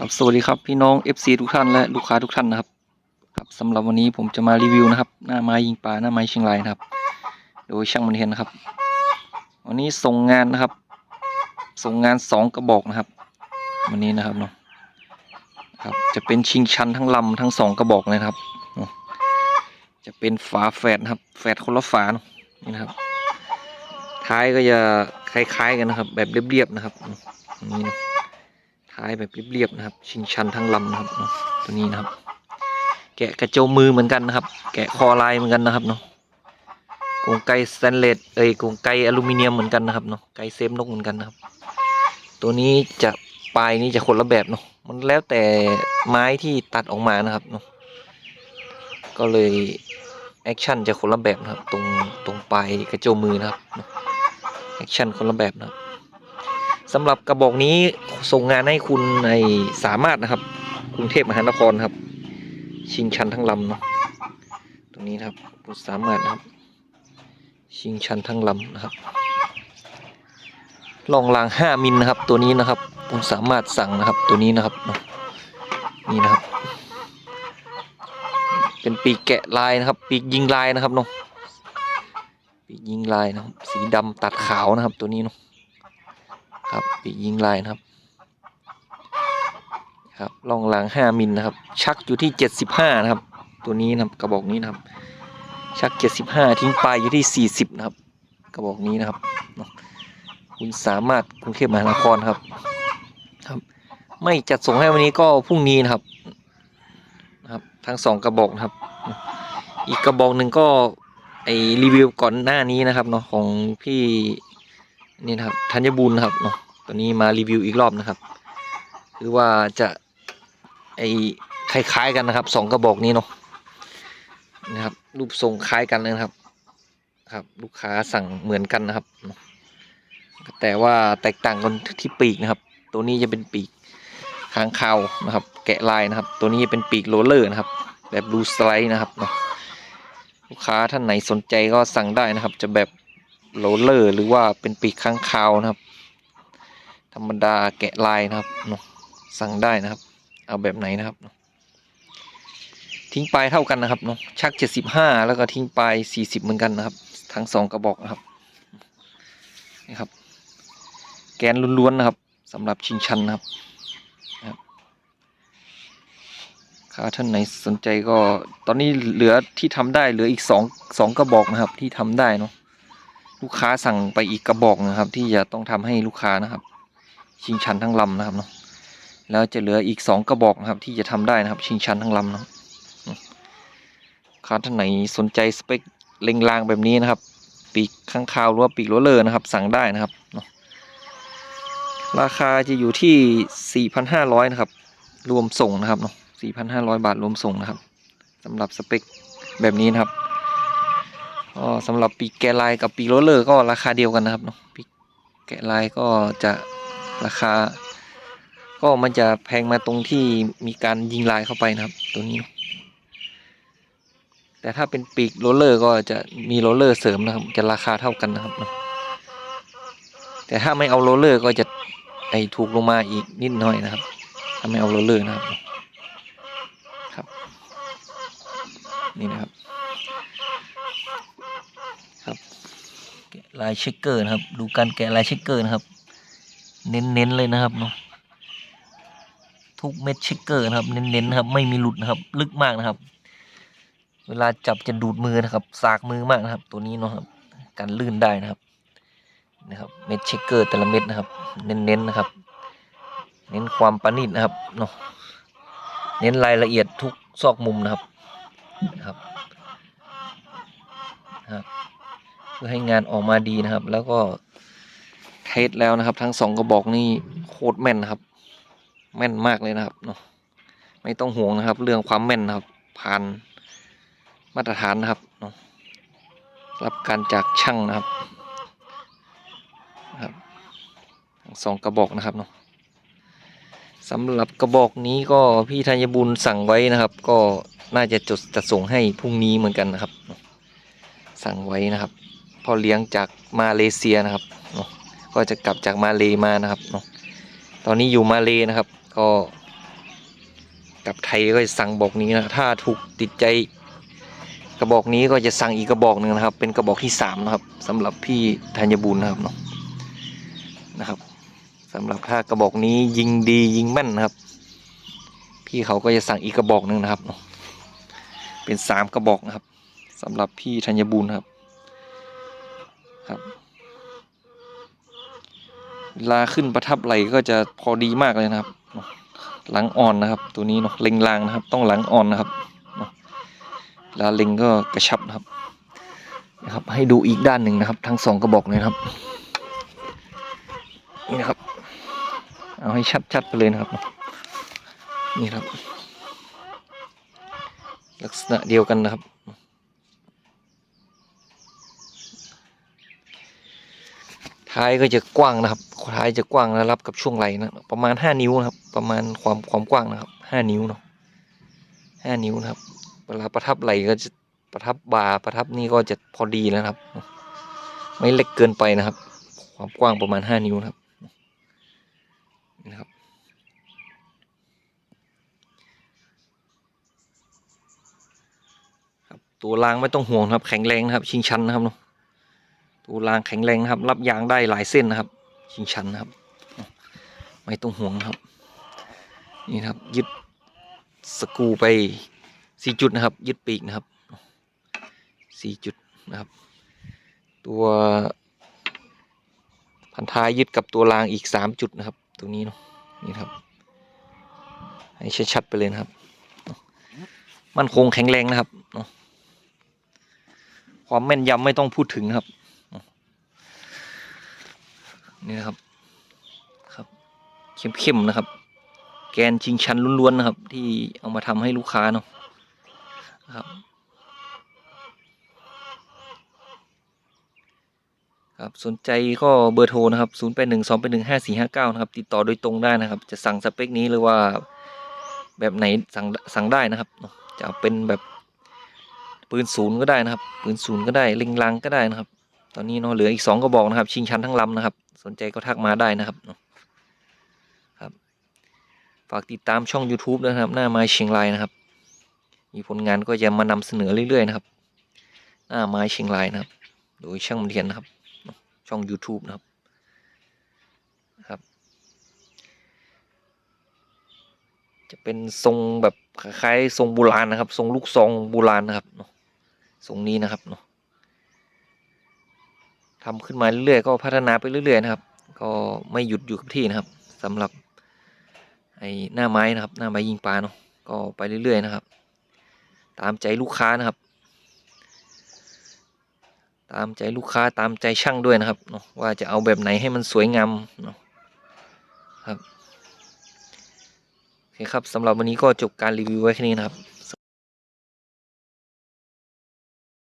ครับสวัสดีครับพี่น้อง FC ทุกท่านและลูกค้าทุกท่านนะครับครับสำหรับวันนี้ผมจะมารีวิวนะครับ หน้าไม้ยิงปลาหน้าไม้เชียงรายนะครับ โดยช่างมันเทียนนะครับ วันนี้ส่งงานนะครับ ส่งงานสองกระบอกนะครับ วันนี้นะครับเนาะครับจะเป็นชิงชันทั้งลำทั้งสองกระบอกเลยนะครับ จะเป็นฝาแฝดนะครับ แฝดคนละฝานนี่นะครับ ท้ายก็จะคล้ายๆกันนะครับ แบบเรียบๆนะครับนี่นะ ท้ายแบบเรียบๆนะครับ ชิงชันทั้งลำนะครับนะตัวนี้นะครับ แกะกระโจมมือเหมือนกันนะครับ แกะคอลายเหมือนกันนะครับเนาะกรงไกสแตนเลสเอ้ยกรงไกอลูมิเนียมเหมือนกันนะครับเนาะไกเซฟนกเหมือนกันนะครับ ตัวนี้จะปลายนี้จะคนละแบบเนาะมันแล้วแต่ไม้ที่ตัดออกมานะครับเนาะก็เลยแอคชั่นจะคนละแบบนะครับ ตรงตรงปลายกระโจมมือนะครับแอคชั่นคนละแบบนะครับ สำหรับกระบอกนี้ส่งงานให้คุณในสามารถนะครับกรุงเทพมหานครครับ ชิงชันทั้งลำเนาะตรงนี้นะครับคุณสามารถนะครับ ชิงชันทั้งลำนะครับลองรางห้ามิลนะครับ ตัวนี้นะครับคุณสามารถสั่งนะครับตัวนี้นะครับนี่นะครับ เป็นปีกแกะลายนะครับ ปีกยิงลายนะครับเนาะปีกยิงลายนะครับ สีดำตัดขาวนะครับตัวนี้เนาะ ครับปีกยิงลายนะครับครับล่องหลังห้ามิลนะครับ ชักอยู่ที่เจ็ดสิบห้านะครับ ตัวนี้นะครับกระบอกนี้นะครับ ชักเจ็ดสิบห้าทิ้งปลายอยู่ที่สี่สิบนะครับ กระบอกนี้นะครับคุณสามารถกรุงเทพมหานครครับครับ ไม่จัดส่งให้วันนี้ก็พรุ่งนี้นะครับนะครับ ทั้งสองกระบอกนะครับ อีกกระบอกหนึ่งก็ไอรีวิวก่อนหน้านี้นะครับเนาะของพี่ นี่นะครับธัญบุญนะครับเนาะตัวนี้มารีวิวอีกรอบนะครับคือว่าจะไอคล้ายๆกันนะครับสองกระบอกนี้เนาะนะครับ รูปทรงคล้ายกันเลยนะครับ ครับ ลูกค้าสั่งเหมือนกันนะครับ แต่ว่าแตกต่างกันที่ปีกนะครับ ตัวนี้จะเป็นปีกค้างคาวนะครับ แกะลายนะครับ ตัวนี้จะเป็นปีกโรลเลอร์นะครับ แบบบลูสไลด์นะครับเนาะลูกค้าท่านไหนสนใจก็สั่งได้นะครับ จะแบบ โรลเลอร์หรือว่าเป็นปีกข้างคาวนะครับ ธรรมดาแกะลายนะครับสั่งได้นะครับ เอาแบบไหนนะครับ ทิ้งปลายเท่ากันนะครับเนาะชักเจ็ดสิบห้าแล้วก็ทิ้งปลายสี่สิบเหมือนกันนะครับ ทั้งสองกระบอกนะครับนี่ครับ แกนล้วนๆนะครับสำหรับชิงชันนะครับครับถ้าท่านไหนสนใจก็ตอนนี้เหลือที่ทำได้เหลืออีกสองสองกระบอกนะครับที่ทำได้เนาะ ลูกค้าสั่งไปอีกกระบอกนะครับ ที่จะต้องทำให้ลูกค้านะครับ ชิงชันทั้งลำนะครับเนาะแล้วจะเหลืออีกสองกระบอกนะครับ ที่จะทำได้นะครับ ชิงชันทั้งลำเนาะค้าท่านไหนสนใจสเปคเล็งรางแบบนี้นะครับ ปีกข้างคาวหรือว่าปีกโรเลอร์นะครับ สั่งได้นะครับเนาะราคาจะอยู่ที่ 4,500 นะครับ รวมส่งนะครับเนาะ4,500 บาทรวมส่งนะครับสำหรับสเปคแบบนี้นะครับ ก็สำหรับปีกแกลายกับปีโรเลอร์ก็ราคาเดียวกันนะครับเนาะปีกแกลายก็จะราคา ก็มันจะแพงมาตรงที่มีการยิงลายเข้าไปนะครับ ตัวนี้ แต่ถ้าเป็นปีกโรเลอร์ก็จะมีโรเลอร์เสริมนะครับ จะราคาเท่ากันนะครับเนอะแต่ถ้าไม่เอาโรเลอร์ก็จะไอถูกลงมาอีกนิดหน่อยนะครับ ถ้าไม่เอาโรเลอร์นะครับ ครับ นี่นะครับ แกะ ลายเช็คเกอร์นะครับ ดูการแกะลายเช็คเกอร์นะครับ เน้นๆเลยนะครับเนาะทุกเม็ดเช็คเกอร์นะครับ เน้นๆนะครับ ไม่มีหลุดนะครับ ลึกมากนะครับ เวลาจับจะดูดมือนะครับ สากมือมากนะครับ ตัวนี้เนาะครับการลื่นได้นะครับนะครับเม็ดเช็คเกอร์แต่ละเม็ดนะครับ เน้นๆนะครับ เน้นความประณีตนะครับเนาะเน้นรายละเอียดทุกซอกมุมนะครับนะครับ เพื่อให้งานออกมาดีนะครับ แล้วก็เทสแล้วนะครับ ทั้งสองกระบอกนี่โคตรแม่นนะครับ แม่นมากเลยนะครับเนาะไม่ต้องห่วงนะครับ เรื่องความแม่นนะครับ ผ่านมาตรฐานนะครับเนาะรับการจากช่างนะครับนะครับทั้งสองกระบอกนะครับเนาะสำหรับกระบอกนี้ก็พี่ธัญบุญสั่งไว้นะครับ ก็น่าจะจดจะส่งให้พรุ่งนี้เหมือนกันนะครับ สั่งไว้นะครับ พอเลี้ยงจากมาเลเซียนะครับเนาะก็จะกลับจากมาเลมานะครับเนาะตอนนี้อยู่มาเลนะครับ ก็กลับไทยก็จะสั่งบอกนี้นะถ้าถูกติดใจกระบอกนี้ก็จะสั่งอีกกระบอกหนึ่งนะครับ เป็นกระบอกที่สามนะครับสำหรับพี่ธัญบุญนะครับเนาะนะครับสำหรับถ้ากระบอกนี้ยิงดียิงแม่นนะครับ พี่เขาก็จะสั่งอีกกระบอกหนึ่งนะครับ เป็นสามกระบอกนะครับสำหรับพี่ธัญบุญครับ ครับเวลาขึ้นประทับไหลก็จะพอดีมากเลยนะครับหลังอ่อนนะครับ ตัวนี้เนาะเล็งลางนะครับ ต้องหลังอ่อนนะครับเนาะเวลาเล็งก็กระชับนะครับนะครับ ให้ดูอีกด้านหนึ่งนะครับ ทั้งสองกระบอกเลยนะครับ นี่นะครับ เอาให้ชัดๆไปเลยนะครับ นี่ครับ ลักษณะเดียวกันนะครับ ท้ายก็จะกว้างนะครับท้ายจะกว้างและรับกับช่วงไหลนะประมาณห้านิ้วนะครับ ประมาณความความกว้างนะครับห้านิ้วเนาะห้านิ้วนะครับ เวลาประทับไหลก็จะประทับบ่าประทับนี่ก็จะพอดีแล้วครับ ไม่เล็กเกินไปนะครับ ความกว้างประมาณห้านิ้วนะครับนะครับครับตัวรางไม่ต้องห่วงครับ แข็งแรงนะครับ ชิงชันนะครับเนาะ ตัวรางแข็งแรงนะครับ รับยางได้หลายเส้นนะครับ ชิงชันนะครับ ไม่ต้องห่วงนะครับ นี่ครับ ยึดสกรูไปสี่จุดนะครับ ยึดปีกนะครับสี่จุดนะครับ ตัวพันท้ายยึดกับตัวรางอีกสามจุดนะครับตรงนี้เนาะนี่ครับให้ชัดๆไปเลยนะครับ มันคงแข็งแรงนะครับเนาะความแม่นยำไม่ต้องพูดถึงนะครับ นี่นะครับครับเข้มๆนะครับ แกนชิงชันล้วนๆนะครับ ที่เอามาทำให้ลูกค้าเนาะครับครับสนใจก็เบอร์โทรนะครับ 0 8 1 2 8 1 5 4 5 9 นะครับ ติดต่อโดยตรงได้นะครับ จะสั่งสเปคนี้หรือว่าแบบไหนสั่งสั่งได้นะครับ จะเป็นแบบปืนศูนย์ก็ได้นะครับ ปืนศูนย์ก็ได้เล็งลังก็ได้นะครับ ตอนนี้เนาะเหลืออีกสองกระบอกนะครับ ชิงชันทั้งลำนะครับ สนใจก็ทักมาได้นะครับครับ ฝากติดตามช่อง YouTube นะครับ หน้าไม้เชียงรายนะครับ มีผลงานก็จะมานำเสนอเรื่อย ๆ นะครับ หน้าไม้เชียงรายนะครับ โดยช่างเรียนนะครับ ช่อง YouTube นะครับครับ จะเป็นทรงแบบคล้ายๆทรงโบราณนะครับ ทรงลูกซองโบราณนะครับทรงนี้นะครับเนาะ ทำขึ้นมาเรื่อยๆก็พัฒนาไปเรื่อยๆนะครับ ก็ไม่หยุดอยู่กับที่นะครับสำหรับไอ้หน้าไม้นะครับ หน้าไม้ยิงปลาเนาะก็ไปเรื่อยๆนะครับ ตามใจลูกค้านะครับ ตามใจลูกค้าตามใจช่างด้วยนะครับเนาะว่าจะเอาแบบไหนให้มันสวยงามเนาะครับโอเคครับสำหรับวันนี้ก็จบการรีวิวไว้แค่นี้นะครับ